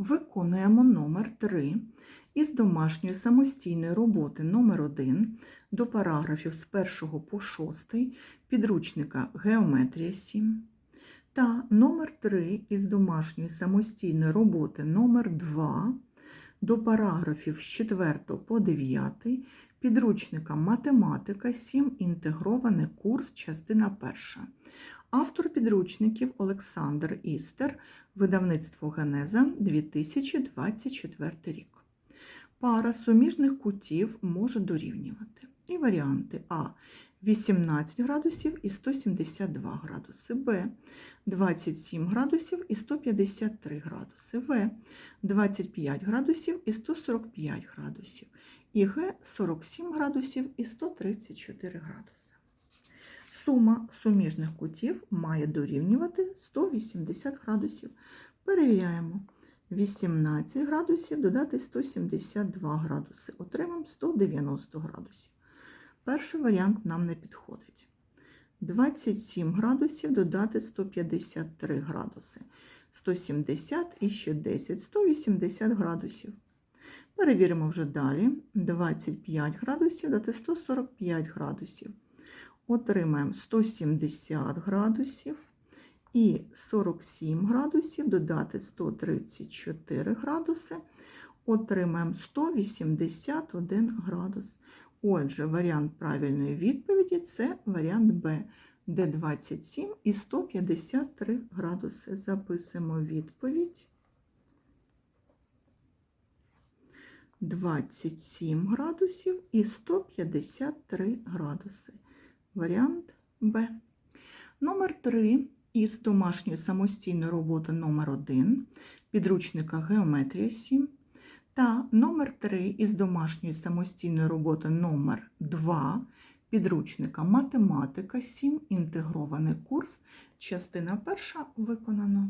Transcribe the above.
Виконуємо номер 3 із домашньої самостійної роботи номер 1 до параграфів з 1 по 6 підручника Геометрія 7 та номер 3 із домашньої самостійної роботи номер 2 до параграфів з 4 по 9 підручника Математика 7. Інтегрований курс, частина 1. Автор підручників Олександр Істер, видавництво Генеза 2024 рік. Пара суміжних кутів може дорівнювати. І варіанти А 18 градусів і 172 градуси, Б 27 градусів і 153 градуси, В 25 градусів і 145 градусів, і Г 47 градусів і 134 градуси. Сума суміжних кутів має дорівнювати 180 градусів. Перевіряємо. 18 градусів додати 172 градуси. Отримаємо 190 градусів. Перший варіант нам не підходить. 27 градусів додати 153 градуси. 170 і ще 10, 180 градусів. Перевіримо вже далі. 25 градусів дати 145 градусів. Отримаємо 170 градусів і 47 градусів додати 134 градуси, отримаємо 181 градус. Отже, варіант правильної відповіді це варіант Б, де 27 і 153 градуси. Записуємо відповідь. 27 градусів і 153 градуси. Варіант Б. Номер 3 із домашньої самостійної роботи номер 1 підручника Геометрія 7 та номер 3 із домашньої самостійної роботи номер 2 підручника Математика 7. Інтегрований курс. Частина перша виконано.